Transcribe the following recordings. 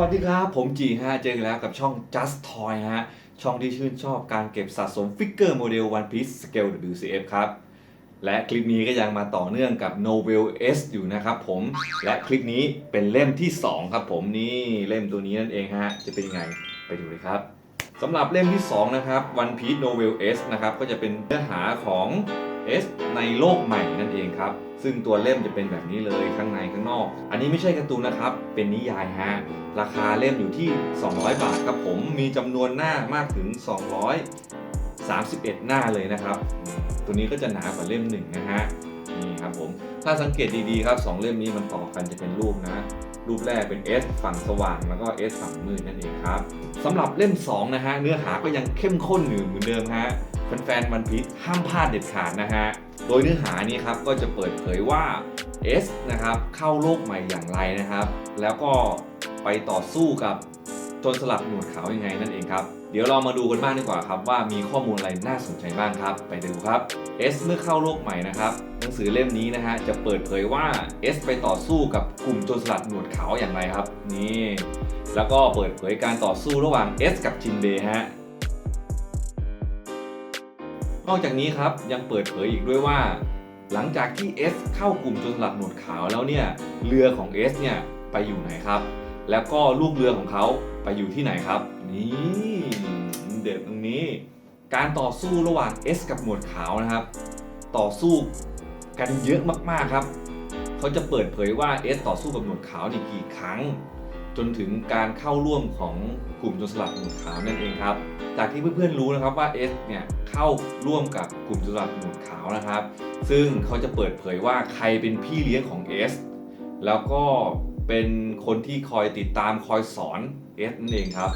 วัสดีครับ ผมจีฮะเจอกันแล้วกับช่อง Just Toy ฮะ ช่องที่ชื่นชอบการเก็บสะสมฟิกเกอร์โมเดล One Piece Scale WCF ครับ และคลิปนี้ก็ยังมาต่อเนื่องกับ Novel S อยู่นะครับผม และคลิปนี้เป็นเล่มที่ 2 ครับผมนี่เล่มตัวนี้นั่นเองฮะ จะเป็นยังไงไปดูเลยครับสำหรับเล่มที่ 2 นะครับ One Piece Novel S นะครับ ก็จะเป็นเนื้อหาของ S ในโลกใหม่นั่นเองครับ ซึ่งตัวเล่มจะเป็นแบบนี้เลยข้างในข้างนอก อันนี้ไม่ใช่การ์ตูนนะครับ เป็นนิยายฮะ ราคาเล่มอยู่ที่ 200 บาทครับผม มีจำนวนหน้ามากถึง 231 หน้าเลยนะครับ ตัวนี้ก็จะหนากว่าเล่มหนึ่งนะฮะ นี่ครับผม ถ้าสังเกตดีๆครับสองเล่มนี้มันต่อกันจะเป็นรูปนะรูปแรกเป็น S ฝั่งสว่างแล้วก็ S ฝั่งมืดนั่นเองครับสำหรับเล่ม 2 นะฮะ เนื้อหาก็ยังเข้มข้นอยู่เหมือนเดิมฮะ แฟนๆวันพีชห้ามพลาดเด็ดขาดนะฮะ โดยเนื้อหานี้ครับก็จะเปิดเผยว่า S นะครับเข้าโลกใหม่อย่างไรนะครับ แล้วก็ไปต่อสู้กับจนสลัดหนวดขาวยังไงนั่นเองครับ เดี๋ยวเรามาดูกันบ้างดีกว่าครับ ว่ามีข้อมูลอะไรน่าสนใจบ้างครับ ไปดูครับ S เมื่อเข้าโลกใหม่นะครับหนังสือเล่มนี้นะฮะจะเปิดเผยว่า S ไปต่อสู้กับกลุ่มโจรสลัดหนวดขาวอย่างไรครับนี่แล้วก็เปิดเผยการต่อสู้ระหว่าง S กับจินเบฮะ นอกจากนี้ครับยังเปิดเผยอีกด้วยว่า หลังจากที่ S เข้ากลุ่มจรสลัดหนวดขาวแล้วเนี่ยเรือของ S เนี่ยไปอยู่ไหนครับ แล้วก็ลูกเรือของเขาไปอยู่ที่ไหนครับ นี่เด็ดตรงนี้ การต่อสู้ระหว่าง S กับหนวดขาวนะครับ ต่อสู้กันเยอะมากๆครับ เขาจะเปิดเผยว่า S ต่อสู้กับหนวดขาวนี่กี่ครั้ง จนถึงการเข้าร่วมของกลุ่มโจรสลัดหนวดขาวนั่นเองครับ จากที่เพื่อนๆรู้นะครับว่า S เนี่ยเข้าร่วมกับกลุ่มโจรสลัดหนวดขาวนะครับ ซึ่งเขาจะเปิดเผยว่าใครเป็นพี่เลี้ยงของ S แล้วก็เป็นคนที่คอยติดตามคอยสอน S นั่นเองครับ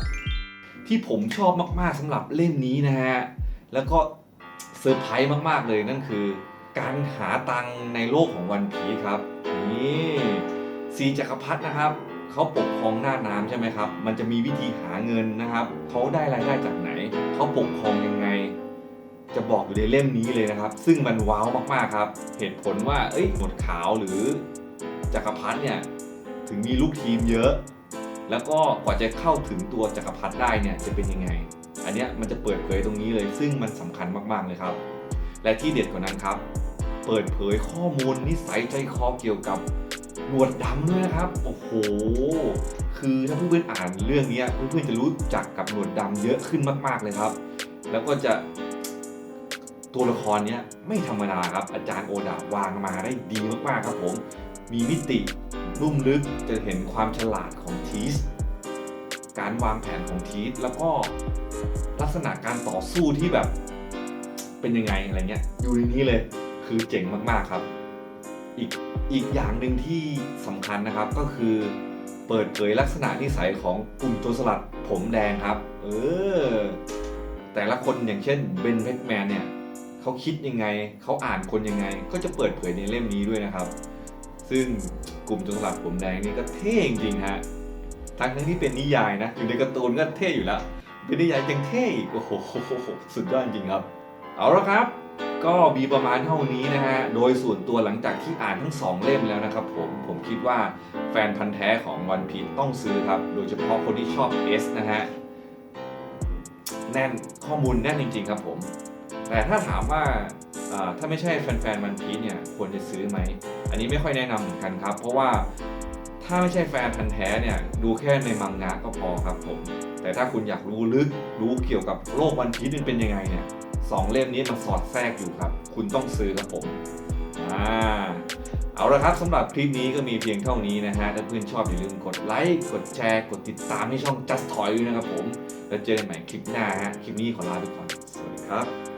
ที่ผมชอบมากๆสำหรับเล่มนี้นะฮะแล้วก็เซอร์ไพรส์มากๆเลยนั่นคือ การหาตังในโลกของวันพีครับนี่สีจักรพรรดินะครับ เขาปกครองหน้าน้ำใช่ไหมครับ มันจะมีวิธีหาเงินนะครับ เขาได้รายได้จากไหน เขาปกครองยังไง จะบอกอยู่ในเล่มนี้เลยนะครับ ซึ่งมันว้าวมากๆครับ เหตุผลว่า เอ้ยหนวดขาวหรือจักรพรรดิเนี่ย ถึงมีลูกทีมเยอะ แล้วก็กว่าจะเข้าถึงตัวจักรพรรดิได้เนี่ยจะเป็นยังไง อันเนี้ยมันจะเปิดเผยตรงนี้เลย ซึ่งมันสำคัญมากๆเลยครับ และที่เด็ดกว่านั้นครับ เปิดเผยข้อมูลนิสัยใจคอเกี่ยวกับ หนวดดำด้วยนะครับ โอ้โห คือถ้าเพื่อนๆอ่านเรื่องนี้เพื่อนๆจะรู้จักกับหนวดดำเยอะขึ้นมาก ๆเลยครับ แล้วก็จะตัวละครเนี้ยไม่ธรรมดาครับ อาจารย์โอดาวางมาได้ดีมากๆครับผม มีมิติลุ่มลึกจะเห็นความฉลาดของทีส การวางแผนของทีส แล้วก็ลักษณะการต่อสู้ที่แบบเป็นยังไงอะไรเงี้ยอยู่ในนี้เลย คือเจ๋งมากๆครับ อีกอีกอย่างหนึ่งที่สำคัญนะครับก็คือเปิดเผยลักษณะนิสัยของกลุ่มโจรสลัดผมแดงครับ เออ แต่ละคนอย่างเช่นเบนแพ็กแมนเนี่ยเขาคิดยังไงเขาอ่านคนยังไง ก็จะเปิดเผยในเล่มนี้ด้วยนะครับ ซึ่งกลุ่มโจรสลัดผมแดงนี่ก็เท่จริงๆฮะทั้งทั้งที่เป็นนิยายนะ อยู่ในการ์ตูนก็เท่อยู่แล้วเป็นนิยายยังเท่อีกโอ้โหสุดยอดจริงครับ เอาละครับ ก็มีประมาณเท่านี้นะฮะ โดยส่วนตัวหลังจากที่อ่านทั้งสองเล่มแล้วนะครับผม ผมคิดว่าแฟนพันธ์แท้ของวันพีต้องซื้อครับ โดยเฉพาะคนที่ชอบ S นะฮะ แน่นข้อมูลแน่นจริง ๆ ครับผม แต่ถ้าถามว่าอ่าถ้าไม่ใช่แฟนๆวันพีเนี่ยควรจะซื้อไหม อันนี้ไม่ค่อยแนะนำเหมือนกันครับ เพราะว่าถ้าไม่ใช่แฟนพันธ์แท้เนี่ยดูแค่ในมังงะก็พอครับผม แต่ถ้าคุณอยากรู้ลึกรู้เกี่ยวกับโลกวันพีชมันเป็นยังไงเนี่ย สองเล่มนี้มันสอดแทรกอยู่ครับ คุณต้องซื้อครับผมอ่าเอาละครับสำหรับคลิปนี้ก็มีเพียงเท่านี้นะฮะ ถ้าเพื่อนชอบอย่าลืมกดไลค์ กดแชร์ กดติดตามให้ช่อง Just Toy ด้วยนะครับผม แล้วเจอกันใหม่คลิปหน้าฮะ คลิปนี้ขอลาไปก่อน สวัสดีครับ